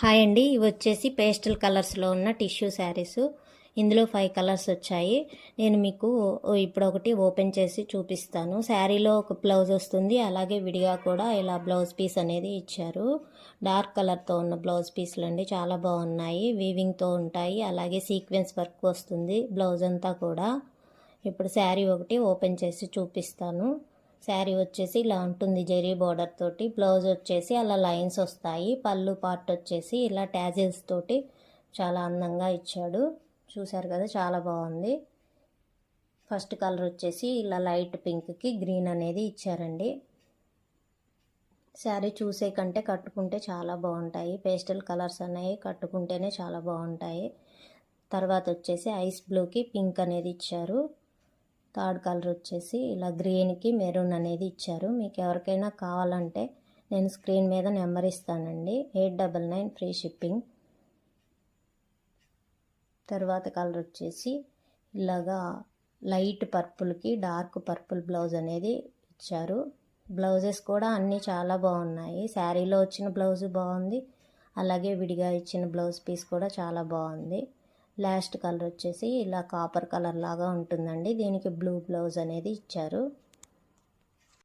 Hi అండి. ఇవి వచ్చేసి పేస్టల్ కలర్స్లో ఉన్న టిష్యూ శారీస్. ఇందులో ఫైవ్ కలర్స్ వచ్చాయి. నేను మీకు ఇప్పుడు ఒకటి ఓపెన్ చేసి చూపిస్తాను. శారీలో ఒక బ్లౌజ్ వస్తుంది. అలాగే విడిగా కూడా ఇలా బ్లౌజ్ పీస్ అనేది ఇచ్చారు. డార్క్ కలర్తో ఉన్న బ్లౌజ్ పీస్లు అండి. చాలా బాగున్నాయి. వీవింగ్తో ఉంటాయి. అలాగే సీక్వెన్స్ వర్క్ వస్తుంది బ్లౌజ్ అంతా కూడా. ఇప్పుడు శారీ ఒకటి ఓపెన్ చేసి చూపిస్తాను. శారీ వచ్చేసి ఇలా ఉంటుంది జెరీ బార్డర్ తోటి. బ్లౌజ్ వచ్చేసి అలా లైన్స్ వస్తాయి. పళ్ళు పార్ట్ వచ్చేసి ఇలా ట్యాజిల్స్ తోటి చాలా అందంగా ఇచ్చాడు. చూశారు కదా చాలా బాగుంది. ఫస్ట్ కలర్ వచ్చేసి ఇలా లైట్ పింక్కి గ్రీన్ అనేది ఇచ్చారండి. శారీ చూసే కంటే కట్టుకుంటే చాలా బాగుంటాయి. పేస్టల్ కలర్స్ అనేవి కట్టుకుంటేనే చాలా బాగుంటాయి. తర్వాత వచ్చేసి ఐస్ బ్లూకి పింక్ అనేది ఇచ్చారు. థర్డ్ కలర్ వచ్చేసి ఇలా గ్రీన్కి మెరూన్ అనేది ఇచ్చారు. మీకు ఎవరికైనా కావాలంటే నేను స్క్రీన్ మీద నెంబర్ ఇస్తానండి. Eight double nine free shipping. తర్వాత కలర్ వచ్చేసి ఇలాగా లైట్ పర్పుల్కి డార్క్ పర్పుల్ బ్లౌజ్ అనేది ఇచ్చారు. బ్లౌజెస్ కూడా అన్నీ చాలా బాగున్నాయి. శారీలో వచ్చిన బ్లౌజ్ బాగుంది. అలాగే విడిగా ఇచ్చిన బ్లౌజ్ పీస్ కూడా చాలా బాగుంది. లాస్ట్ కలర్ వచ్చేసి ఇలా కాపర్ కలర్ లాగా ఉంటుందండి. దీనికి బ్లూ బ్లౌజ్ అనేది ఇచ్చారు.